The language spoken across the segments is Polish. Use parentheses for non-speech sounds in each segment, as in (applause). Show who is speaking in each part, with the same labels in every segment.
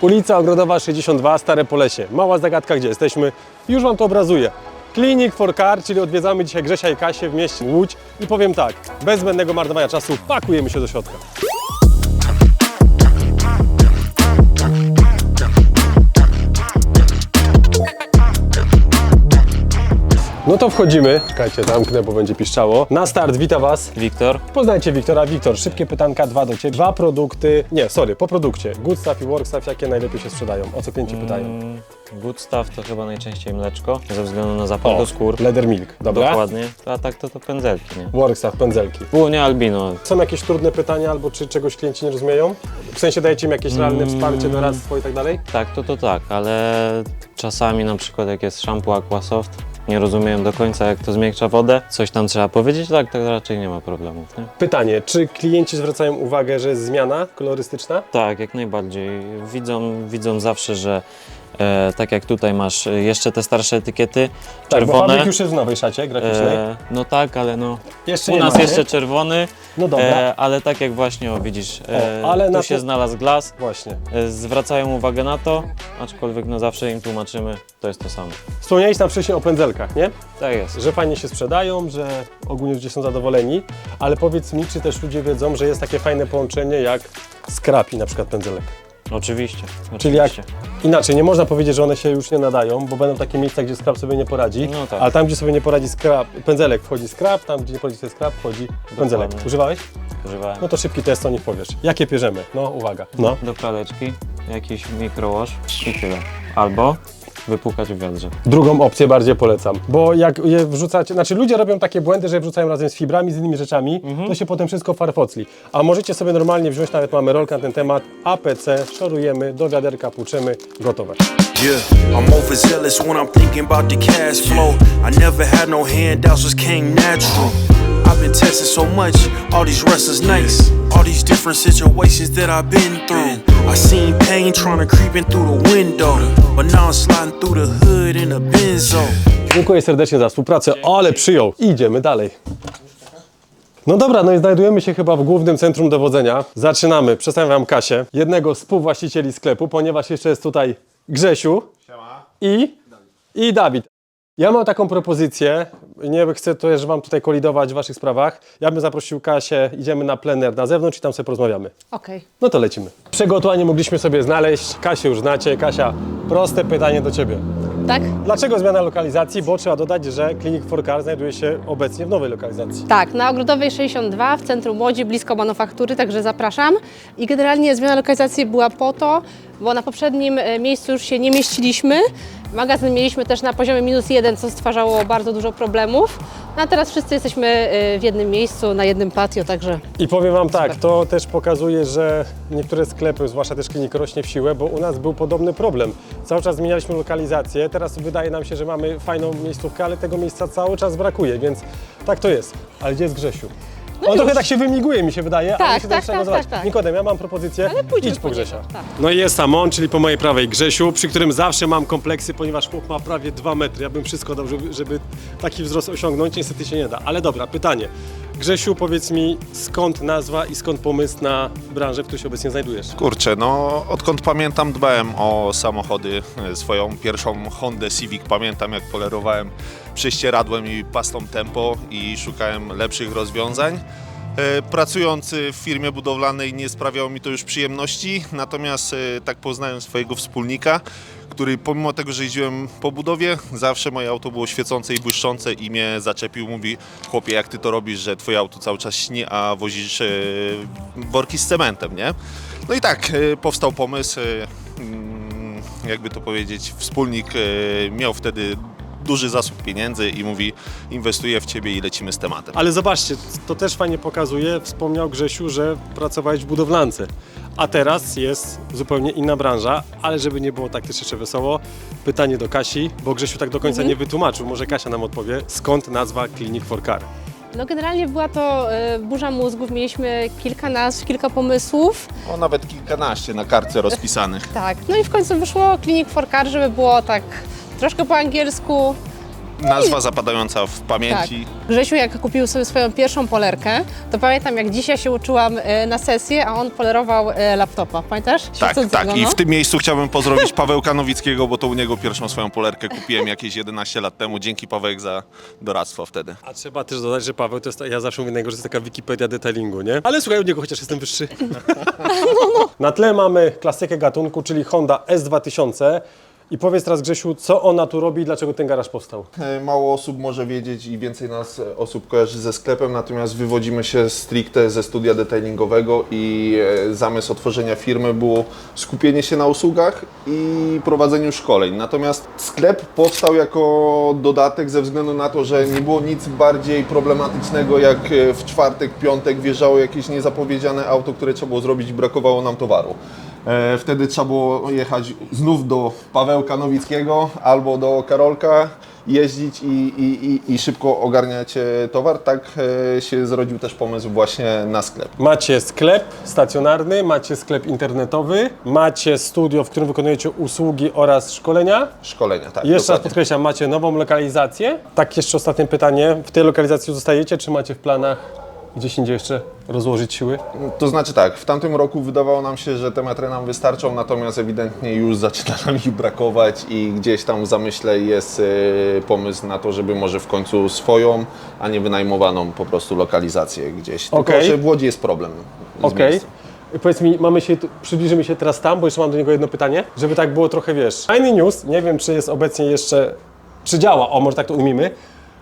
Speaker 1: Ulica Ogrodowa 62, Stare Polesie. Mała zagadka, gdzie jesteśmy. Już Wam to obrazuję. Clinic for Car, czyli odwiedzamy dzisiaj Grzesia i Kasię w mieście Łódź. I powiem tak, bez zbędnego marnowania czasu pakujemy się do środka. No to wchodzimy. Czekajcie, zamknę, bo będzie piszczało. Na start, wita Was.
Speaker 2: Wiktor.
Speaker 1: Poznajcie Wiktora. Wiktor, szybkie pytanka, dwa do Ciebie. Dwa produkty, nie, sorry, po produkcie. Good stuff i work stuff, jakie najlepiej się sprzedają? O co klienci pytają?
Speaker 2: Mm, Good stuff to chyba najczęściej mleczko, ze względu na zapach do skór.
Speaker 1: leather milk, dobra?
Speaker 2: Dokładnie. A tak to, to pędzelki, nie?
Speaker 1: Work stuff, pędzelki.
Speaker 2: Głównie albino.
Speaker 1: Są jakieś trudne pytania albo czy czegoś klienci nie rozumieją? W sensie dajecie im jakieś realne wsparcie, doradztwo i tak dalej?
Speaker 2: Tak, to to tak, ale czasami na przykład jak jest shampoo Aquasoft, nie rozumiem do końca jak to zmiękcza wodę, coś tam trzeba powiedzieć, tak, tak raczej nie ma problemów, nie?
Speaker 1: Pytanie, czy klienci zwracają uwagę, że jest zmiana kolorystyczna?
Speaker 2: Tak, jak najbardziej. Widzą, widzą zawsze, że e, tak jak tutaj masz e, jeszcze te starsze etykiety,
Speaker 1: Tak, bo
Speaker 2: czerwone.
Speaker 1: fabryk już jest w nowej szacie graficznej.
Speaker 2: e, no tak, ale no
Speaker 1: jeszcze
Speaker 2: u
Speaker 1: nie
Speaker 2: nas jeszcze czerwony,
Speaker 1: No dobra,
Speaker 2: E, ale tak jak właśnie, o widzisz, e,
Speaker 1: O, ale
Speaker 2: tu
Speaker 1: na
Speaker 2: się
Speaker 1: to-
Speaker 2: znalazł glas,
Speaker 1: właśnie.
Speaker 2: e, zwracają uwagę na to, aczkolwiek no zawsze im tłumaczymy, to jest to samo.
Speaker 1: Wspomniałeś tam wcześniej o pędzelkach, nie?
Speaker 2: Tak jest.
Speaker 1: Że fajnie się sprzedają, że ogólnie ludzie są zadowoleni, ale powiedz mi, czy też ludzie wiedzą, że jest takie fajne połączenie jak skrap i na przykład pędzelek.
Speaker 2: Oczywiście.
Speaker 1: Czyli jak
Speaker 2: oczywiście.
Speaker 1: Inaczej, nie można powiedzieć, że one się już nie nadają, bo będą takie miejsca, gdzie skrap sobie nie poradzi,
Speaker 2: No tak.
Speaker 1: ale tam, gdzie sobie nie poradzi skrap, pędzelek wchodzi skrap, tam, gdzie nie poradzi sobie skrap, wchodzi pędzelek. Używałeś?
Speaker 2: Używałem.
Speaker 1: No to szybki test, o nich powiesz. Jakie bierzemy? No, uwaga. No.
Speaker 2: Do praleczki, jakiś mikrowash i tyle. Albo wypłukać w wiadrze.
Speaker 1: Drugą opcję bardziej polecam, bo jak je wrzucacie, znaczy ludzie robią takie błędy, że je wrzucają razem z fibrami, z innymi rzeczami, to się potem wszystko farfocli. A możecie sobie normalnie wziąć, nawet mamy rolkę na ten temat, APC, szorujemy, do wiaderka płuczymy, gotowe.
Speaker 3: Yeah, I'm overzealous when I'm thinking about the cash flow. I never had no handouts, just came natural. I've been testing so much, all these restless nights, all these different situations that I've been through. I seen pain trying to creep in through the window, but now I'm sliding through the hood in a benzo.
Speaker 1: Dziękuję serdecznie za współpracę, ale przyjął. Idziemy dalej. No dobra, no i znajdujemy się chyba w głównym centrum dowodzenia. Zaczynamy. Przedstawiam Wam Kasię, jednego z współwłaścicieli sklepu, ponieważ jeszcze jest tutaj Grzesiu i, i Dawid. Ja mam taką propozycję, nie chcę też Wam tutaj kolidować w Waszych sprawach. Ja bym zaprosił Kasię, idziemy na plener na zewnątrz i tam sobie porozmawiamy.
Speaker 4: Okej.
Speaker 1: No to lecimy. Przygotowanie mogliśmy sobie znaleźć. Kasię już znacie. Kasia, proste pytanie do Ciebie.
Speaker 4: Tak?
Speaker 1: Dlaczego zmiana lokalizacji? Bo trzeba dodać, że Clinic for Car znajduje się obecnie w nowej lokalizacji.
Speaker 4: Tak, na Ogrodowej 62 w centrum Łodzi, blisko manufaktury, także zapraszam. I generalnie zmiana lokalizacji była po to, bo na poprzednim e, miejscu już się nie mieściliśmy. Magazyn mieliśmy też na poziomie minus jeden, co stwarzało bardzo dużo problemów. No a teraz wszyscy jesteśmy e, w jednym miejscu, na jednym patio, także
Speaker 1: I powiem Wam tak, to też pokazuje, że niektóre sklepy, zwłaszcza też klinik rośnie w siłę, bo u nas był podobny problem. Cały czas zmienialiśmy lokalizację, teraz wydaje nam się, że mamy fajną miejscówkę, ale tego miejsca cały czas brakuje, więc tak to jest. Ale gdzie jest Grzesiu? On trochę tak się wymiguje, mi się wydaje, ale
Speaker 4: No Tak,
Speaker 1: my się
Speaker 4: tak,
Speaker 1: trzeba
Speaker 4: tak,
Speaker 1: nazwać.
Speaker 4: tak, tak.
Speaker 1: Nikodem, ja mam propozycję,
Speaker 4: Ale
Speaker 1: idź po
Speaker 4: po
Speaker 1: Grzesia.
Speaker 4: tak.
Speaker 1: No i jest tam on, czyli po mojej prawej Grzesiu, przy którym zawsze mam kompleksy, ponieważ chłop ma prawie 2 metry. Ja bym wszystko dał, żeby, żeby taki wzrost osiągnąć, niestety się nie da. Ale dobra, pytanie. Grzesiu, powiedz mi, skąd nazwa i skąd pomysł na branżę, w której się obecnie znajdujesz?
Speaker 5: Kurczę, no odkąd pamiętam dbałem o samochody. E, Swoją pierwszą Hondę Civic pamiętam jak polerowałem prześcieradłem i pastą tempo i szukałem lepszych rozwiązań. E, Pracując w firmie budowlanej nie sprawiało mi to już przyjemności, natomiast e, tak poznałem swojego wspólnika, który pomimo tego, że jeździłem po budowie, zawsze moje auto było świecące i błyszczące i mnie zaczepił. Mówi, chłopie, jak ty to robisz, że twoje auto cały czas śni, a wozisz e, worki z cementem, nie? No i tak, e, powstał pomysł, e, mm, jakby to powiedzieć, wspólnik miał wtedy duży zasób pieniędzy i mówi, inwestuję w ciebie i lecimy z tematem.
Speaker 1: Ale zobaczcie, to też fajnie pokazuje, wspomniał Grzesiu, że pracowałeś w budowlance. A teraz jest zupełnie inna branża, ale żeby nie było tak też jeszcze wesoło, pytanie do Kasi, bo Grzesiu tak do końca nie wytłumaczył, może Kasia nam odpowie, skąd nazwa Clinic for Car?
Speaker 4: no generalnie była to e, burza mózgów. Mieliśmy kilka nazw, kilka pomysłów.
Speaker 5: O, nawet kilkanaście na kartce rozpisanych. (laughs)
Speaker 4: Tak, no i w końcu wyszło Clinic for Car, żeby było tak troszkę po angielsku,
Speaker 5: Nazwa zapadająca w
Speaker 4: Tak.
Speaker 5: pamięci.
Speaker 4: Grzesiu, jak kupił sobie swoją pierwszą polerkę, to pamiętam, jak dzisiaj się uczyłam e, na sesję, a on polerował e, laptopa. Pamiętasz?
Speaker 5: Tak, tak. I
Speaker 4: no.
Speaker 5: w tym miejscu chciałbym pozdrowić (laughs) Pawełka Nowickiego, bo to u niego pierwszą swoją polerkę kupiłem jakieś 11 lat temu. Dzięki Pawełek za doradztwo wtedy.
Speaker 1: A trzeba też dodać, że Paweł to jest, ja zawsze mówię na niego, że to jest taka Wikipedia detailingu, nie? Ale słuchaj, u niego chociaż jestem wyższy. (laughs) Na tle mamy klasykę gatunku, czyli Honda S2000. I powiedz teraz Grzesiu, co ona tu robi i dlaczego ten garaż powstał?
Speaker 5: E, Mało osób może wiedzieć i więcej nas e, osób kojarzy ze sklepem, natomiast wywodzimy się stricte ze studia detailingowego i e, zamysł otworzenia firmy było skupienie się na usługach i prowadzeniu szkoleń. Natomiast sklep powstał jako dodatek ze względu na to, że nie było nic bardziej problematycznego jak w czwartek, piątek wjeżdżało jakieś niezapowiedziane auto, które trzeba było zrobić brakowało nam towaru. E, Wtedy trzeba było jechać znów do Pawełka Nowickiego albo do Karolka, jeździć i, i, i, i szybko ogarniać e, towar. Tak e, się zrodził też pomysł właśnie na sklep.
Speaker 1: Macie sklep stacjonarny, macie sklep internetowy, macie studio, w którym wykonujecie usługi oraz szkolenia.
Speaker 5: Szkolenia, tak.
Speaker 1: Jeszcze raz
Speaker 5: dokładnie.
Speaker 1: podkreślam, macie nową lokalizację. Tak, jeszcze ostatnie pytanie. W tej lokalizacji zostajecie, czy macie w planach gdzieś indziej jeszcze rozłożyć siły?
Speaker 5: To znaczy tak, w tamtym roku wydawało nam się, że te metry nam wystarczą, natomiast ewidentnie już zaczyna (laughs) nam ich brakować i gdzieś tam w zamyśle jest e, pomysł na to, żeby może w końcu swoją, a nie wynajmowaną po prostu lokalizację gdzieś. Tylko,
Speaker 1: Okej.
Speaker 5: że w Łodzi jest problem z miejscem.
Speaker 1: Powiedz mi, mamy się, przybliżymy się teraz tam, bo jeszcze mam do niego jedno pytanie, żeby tak było trochę, wiesz, fajny news, nie wiem, czy jest obecnie jeszcze, czy działa, o, może tak to ujmijmy.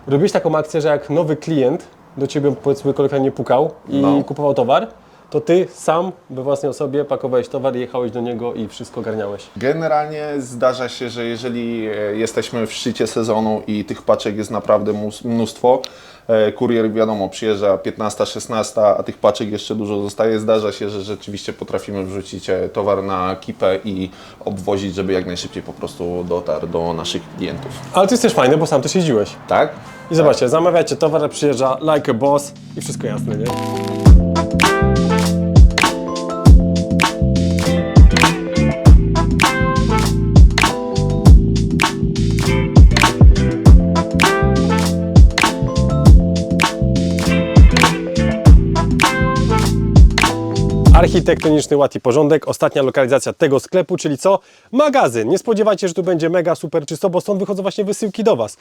Speaker 1: Robiłeś taką akcję, że jak nowy klient do Ciebie, powiedzmy, kolokwialnie pukał i
Speaker 5: No.
Speaker 1: kupował towar, to Ty sam we własnej osobie pakowałeś towar, jechałeś do niego i wszystko ogarniałeś.
Speaker 5: Generalnie zdarza się, że jeżeli e, jesteśmy w szczycie sezonu i tych paczek jest naprawdę mnóstwo, e, kurier wiadomo przyjeżdża 15, 16, a tych paczek jeszcze dużo zostaje, zdarza się, że rzeczywiście potrafimy wrzucić e, towar na kipę i obwozić, żeby jak najszybciej po prostu dotarł do naszych klientów.
Speaker 1: Ale to jest też fajne, bo sam też jeździłeś.
Speaker 5: Tak?
Speaker 1: I zobaczcie, zamawiacie towar, przyjeżdża like a boss i wszystko jasne, nie? Architektoniczny ład i porządek, ostatnia lokalizacja tego sklepu, czyli co? Magazyn. Nie spodziewajcie, że tu będzie mega super czysto, bo stąd wychodzą właśnie wysyłki do Was.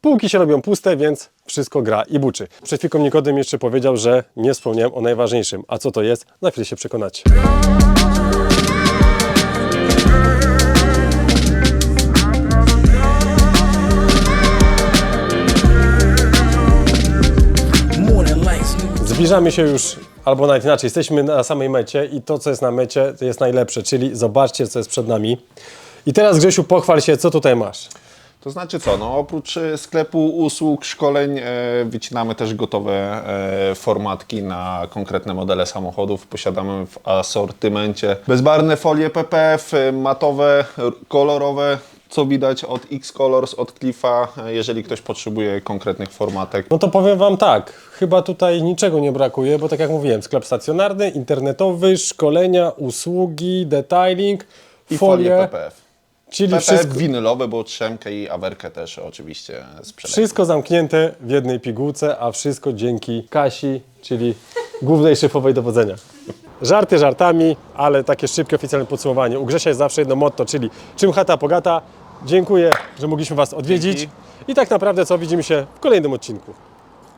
Speaker 1: Półki się robią puste, więc wszystko gra i buczy. Przed chwilką Nikodem jeszcze powiedział, że nie wspomniałem o najważniejszym. A co to jest? Na chwilę się przekonacie. Zbliżamy się już, albo nawet inaczej, jesteśmy na samej mecie i to, co jest na mecie, to jest najlepsze, czyli zobaczcie, co jest przed nami. I teraz, Grzesiu, pochwal się, co tutaj masz.
Speaker 5: To znaczy co, no oprócz e, sklepu usług, szkoleń, e, wycinamy też gotowe e, formatki na konkretne modele samochodów. Posiadamy w asortymencie bezbarwne folie PPF, e, matowe, kolorowe, co widać od X-Colors, od Cliffa, e, jeżeli ktoś potrzebuje konkretnych formatek.
Speaker 1: No to powiem Wam tak, chyba tutaj niczego nie brakuje, bo tak jak mówiłem, sklep stacjonarny, internetowy, szkolenia, usługi, detailing,
Speaker 5: I
Speaker 1: folie,
Speaker 5: folie PPF.
Speaker 1: czyli
Speaker 5: PPF
Speaker 1: wszystko,
Speaker 5: winylowe, bo trzemkę i awerkę też oczywiście sprzedajemy.
Speaker 1: wszystko zamknięte w jednej pigułce, a wszystko dzięki Kasi, czyli głównej szefowej dowodzenia. Żarty żartami, ale takie szybkie oficjalne podsumowanie. U Grzesia jest zawsze jedno motto, czyli czym chata pogata. Dziękuję, że mogliśmy Was odwiedzić.
Speaker 5: Dzięki.
Speaker 1: I tak naprawdę co, widzimy się w kolejnym odcinku.